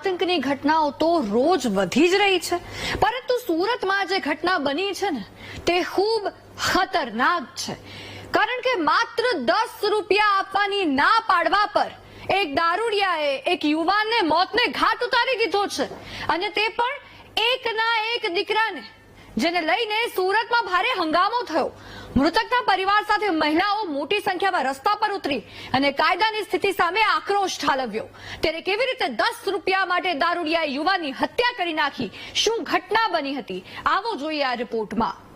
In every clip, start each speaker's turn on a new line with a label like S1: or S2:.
S1: આતંકની ઘટનાઓ તો રોજ વધી જ રહી છે. પરંતુ સુરતમાં જે ઘટના બની છે ને, તે ખૂબ ખતરનાક છે. કારણ કે માત્ર દસ રૂપિયા આપવાની ના પાડવા પર એક દારૂડિયાએ એક યુવાનને મોતને ઘાટ ઉતારી દીધો છે. અને તે પણ એકના એક દીકરાને જેને લઈને સુરતમાં ભારે હંગામો થયો. મૃતકના પરિવાર સાથે મહિલાઓ મોટી સંખ્યામાં રસ્તા પર ઉતરી અને કાયદાની સ્થિતિ સામે આક્રોશ ઠાલવ્યો. ત્યારે કેવી રીતે દસ રૂપિયા માટે દારૂડિયાએ યુવાની હત્યા કરી નાખી? શું ઘટના બની હતી? આવો જોઈએ આ રિપોર્ટમાં.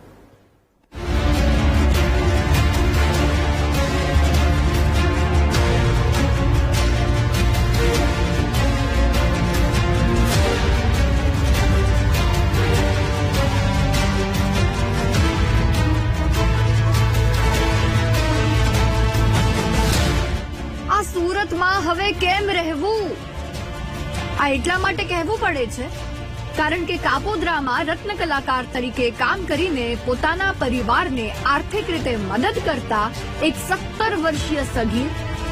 S1: હવે કેમ રહેવું? આ એટલા માટે કહેવું પડે છે, કારણ કે કાપોદ્રામાં રત્ન કલાકાર તરીકે કામ કરીને પોતાના પરિવારને આર્થિક રીતે મદદ કરતા એક સત્તર વર્ષીય સગીર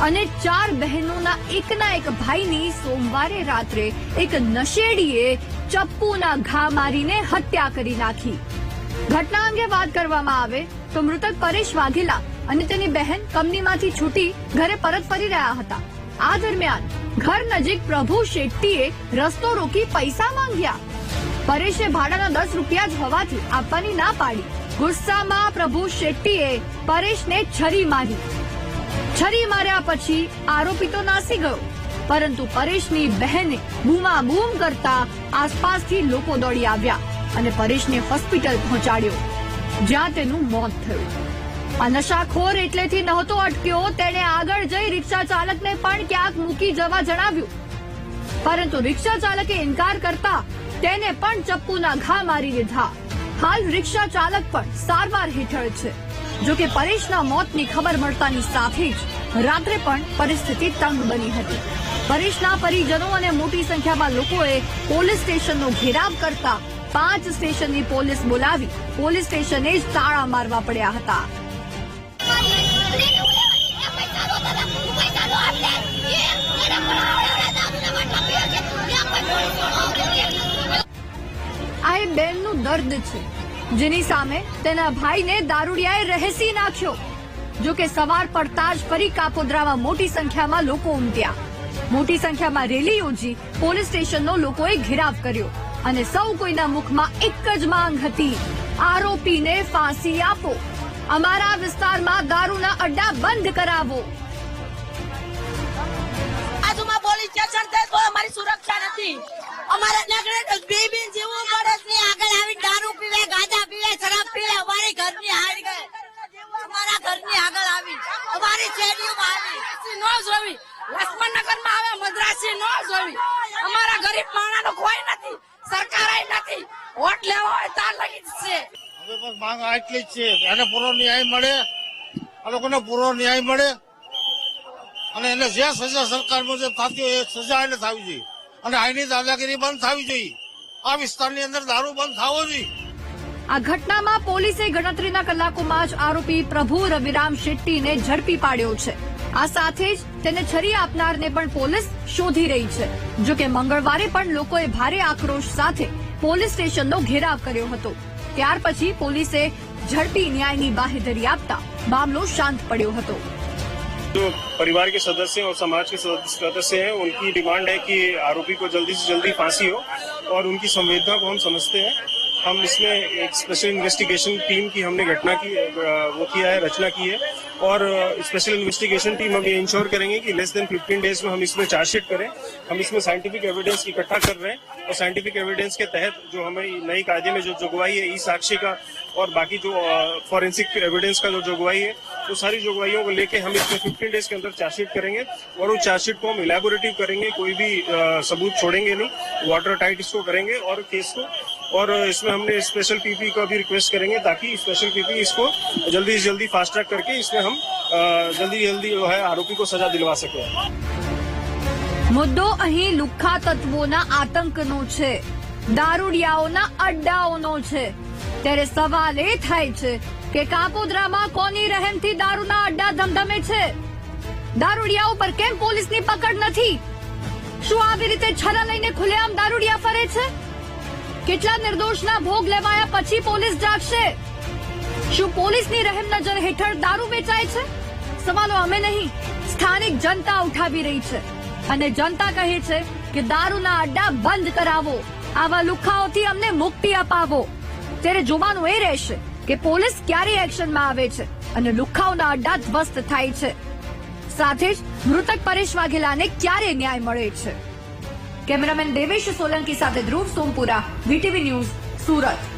S1: અને ચાર બહેનોના એકના એક ભાઈની સોમવારે રાત્રે એક નશેડીએ ચપ્પુના ઘા મારીને હત્યા કરી નાખી. ઘટના અંગે વાત કરવામાં આવે તો મૃતક પરેશ વાઘેલા અને તેની બહેન કંપનીમાંથી છૂટી ઘરે પરત ફરી રહ્યા હતા. આ દરમિયાન ઘર નજીક પ્રભુ શેટ્ટીએ રસ્તો રોકી પૈસા માંગ્યા. પરેશે ભાડાના દસ રૂપિયા જ હોવાથી આપવાની ના પાડી. ગુસ્સામાં પ્રભુ શેટ્ટીએ પરેશને છરી મારી. છરી માર્યા પછી આરોપી તો નાસી ગયો, પરંતુ પરેશની બહેને બૂમાબૂમ કરતા આસપાસથી લોકો દોડી આવ્યા અને પરેશને હોસ્પિટલ પહોંચાડ્યો. જ્યાં તેનું મોત થયું. આ નશાખોર એટલેથી નહોતો અટક્યો જઈ રિક્ષા ચાલકને પણ ક્યાંક મૂકી જવા જણાવ્યું. પરંતુ રિક્ષા ચાલકે ઇનકાર કરતા તેને પણ ચપ્પુના ઘા મારી દીધા. હાલ રિક્ષા ચાલક પણ સારવાર હેઠળ છે. જો કે પરેશના મોતની ખબર મળતાની સાથે જ રાત્રે પણ પરિસ્થિતિ તંગ બની હતી. પરેશના પરિજનો અને મોટી સંખ્યામાં લોકોએ પોલીસ સ્ટેશનનો ઘેરાવ કરતા પાંચ સ્ટેશનની પોલીસ બોલાવી પોલીસ સ્ટેશને જ તાળા મારવા પડ્યા હતા. એ બેનનું દર્દ છે. જેની સામે તેના ભાઈને દારૂડિયાએ રહેસી નાખ્યો. જો કે સવાર પડતા જ ફરી કાપોદ્રામાં મોટી સંખ્યામાં લોકો ઉમટ્યા. મોટી સંખ્યામાં રેલી યોજી પોલીસ સ્ટેશનનો લોકોએ ઘેરાવ કર્યો અને સૌ કોઈના મુખમાં એક જ માંગ હતી. આરોપીને ફાંસી આપો. અમારા વિસ્તારમાં દારૂના અડ્ડા બંધ કરાવો.
S2: શેરીઓમાં આવી આવે, મદ્રાસી નો જોવી. અમારા ગરીબ માણાનો કોઈ નથી. સરકાર નથી. વોટ લેવો હોય તાર લગી જ છે.
S3: એને પૂરો ન્યાય મળે. આ લોકોને પૂરો ન્યાય મળે. અને એને જે સજા સરકાર થતી હોય એ સજા એને થવી જોઈએ. અને આની દાદાગીરી બંધ થવી જોઈએ. આ વિસ્તારની અંદર દારૂ બંધ થવો જોઈએ.
S1: આ ઘટનામાં પોલીસે ગણતરીના કલાકોમાં જ આરોપી પ્રભુ રવિરામ શેટ્ટીને ઝડપી પાડ્યો છે આ સાથે જ તેને છરી આપનારને પણ પોલીસ શોધી રહી છે જો કે મંગળવારે પણ લોકોએ ભારે આક્રોશ સાથે પોલીસ સ્ટેશનનો ઘેરાવ કર્યો હતો ત્યાર પછી પોલીસે ઝડપી ન્યાયની બાહેધરી આપતા મામલો શાંત પડ્યો હતો
S4: जो परिवार के सदस्य और समाज के सदस्य सदस्य हैं उनकी डिमांड है कि आरोपी को जल्दी से जल्दी फांसी हो और उनकी संवेदना को हम समझते हैं हम इसमें एक स्पेशल इन्वेस्टिगेशन टीम की हमने घटना की वो किया है, रचना की है। और स्पेशल इन्वेस्टिगेशन टीम हम ये इंश्योर करेंगे कि लेस देन 15 डेज़ में हम इसमें चार्जशीट करें। हम इसमें साइंटिफिक एविडेंस इकट्ठा कर रहे हैं और साइंटिफिक एविडेंस के तहत जो हमें नई कायदे में जो जुगवाई है ई साक्षी का और बाकी जो फॉरेंसिक एविडेंस का जो जुगवाई है, वो सारी जुगवाइयों को लेके हम इसमें 15 डेज़ के अंदर चार्जशीट करेंगे। और उस चार्जशीट को हम इलेबोरेटिव करेंगे, कोई भी सबूत छोड़ेंगे नहीं वाटर टाइट इसको करेंगे और केस को और इसमें हमने स्पेशल पीपी का भी रिक्वेस्ट करेंगे ताकि स्पेशल पीपी इसको जल्दी से जल्दी फास्ट ट्रैक करके इसमें हम अ, जल्दी जल्दी जो है आरोपी को सजा दिलवा सके
S1: મુદ્દો અહીં લુખ્ખા તત્વોના આતંકનો છે દારૂડિયાઓના અડ્ડાઓનો છે ત્યારે સવાલ એ થાય છે કે કાપોદ્રામાં કોની રહેમથી દારૂના અડ્ડા ધમધમે છે દારૂડિયાઓ પર કેમ પોલીસની પકડ નથી શું આવી રીતે છરા લઈને ખુલ્લેઆમ દારૂડિયા ફરે છે કેટલા નિર્દોષના ભોગ લેવાયા પછી પોલીસ જાગશે? શું પોલીસની રહેમ નજર હેઠળ દારૂ વેચાય છે? સવાલો અમે નહીં. સ્થાનિક જનતા ઉઠાવી રહી છે. અને જનતા કહે છે કે દારૂના અડ્ડા બંધ કરાવો. આવા લુખાઓથી અમને મુક્તિ અપાવો. ત્યારે જોવાનું એ રહેશે કે પોલીસ ક્યારે એક્શનમાં આવે છે અને લુખાઓના અડ્ડા ધ્વસ્ત થાય છે. સાથે જ મૃતક પરેશ વાઘેલાને ક્યારે ન્યાય મળે છે? કેમેરામેન દેવેશ સોલંકી સાથે ધ્રુવ સોમપુરા વીટીવી ન્યૂઝ સુરત.